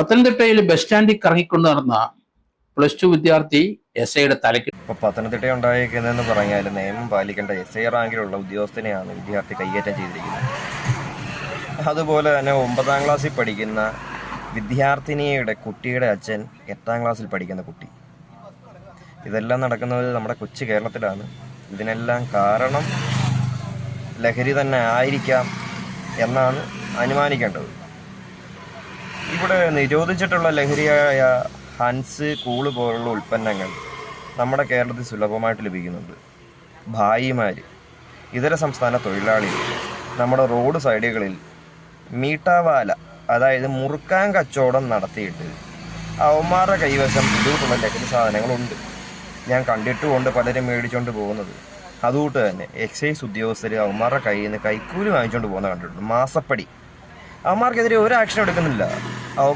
പത്തനംതിട്ടയിൽ ബസ് സ്റ്റാൻഡിൽ കറങ്ങിക്കൊണ്ട് നടന്ന പ്ലസ് ടു വിദ്യാർത്ഥി എസ് ഐയുടെ തലയ്ക്ക് ഇപ്പോൾ പത്തനംതിട്ട ഉണ്ടായിരിക്കുന്നതെന്ന് പറഞ്ഞാൽ നിയമം പാലിക്കേണ്ട എസ് ഐ റാങ്കിലുള്ള ഉദ്യോഗസ്ഥനെയാണ് വിദ്യാർത്ഥി കൈയേറ്റം ചെയ്തിരിക്കുന്നത്. അതുപോലെ തന്നെ ഒമ്പതാം ക്ലാസ്സിൽ പഠിക്കുന്ന വിദ്യാർത്ഥിനിയുടെ കുട്ടിയുടെ അച്ഛൻ എട്ടാം ക്ലാസ്സിൽ പഠിക്കുന്ന കുട്ടി. ഇതെല്ലാം നടക്കുന്നത് നമ്മുടെ കൊച്ചു കേരളത്തിലാണ്. ഇതിനെല്ലാം കാരണം ലഹരി തന്നെ ആയിരിക്കാം എന്നാണ് അനുമാനിക്കേണ്ടത്. ഇവിടെ നിരോധിച്ചിട്ടുള്ള ലഹരിയായ ഹൻസ് കൂൾ പോലുള്ള ഉൽപ്പന്നങ്ങൾ നമ്മുടെ കേരളത്തിൽ സുലഭമായിട്ട് ലഭിക്കുന്നുണ്ട്. ഭായിമാർ ഇതര സംസ്ഥാന തൊഴിലാളികൾ നമ്മുടെ റോഡ് സൈഡുകളിൽ മീട്ടാവാല അതായത് മുറുക്കാൻ കച്ചവടം നടത്തിയിട്ട് അവന്മാരുടെ കൈവശം ഇതുകൊണ്ടുള്ള ലഹരി സാധനങ്ങളുണ്ട്. ഞാൻ കണ്ടിട്ടുമുണ്ട് പലരും മേടിച്ചുകൊണ്ട് പോകുന്നത്. അതുകൊണ്ട് തന്നെ എക്സൈസ് ഉദ്യോഗസ്ഥർ അവന്മാരുടെ കയ്യിൽ നിന്ന് കൈക്കൂലി വാങ്ങിച്ചുകൊണ്ട് പോകുന്ന കണ്ടിട്ടുണ്ട്. മാസപ്പടി. അവന്മാർക്കെതിരെ ഒരു ആക്ഷൻ എടുക്കുന്നില്ല. Oh,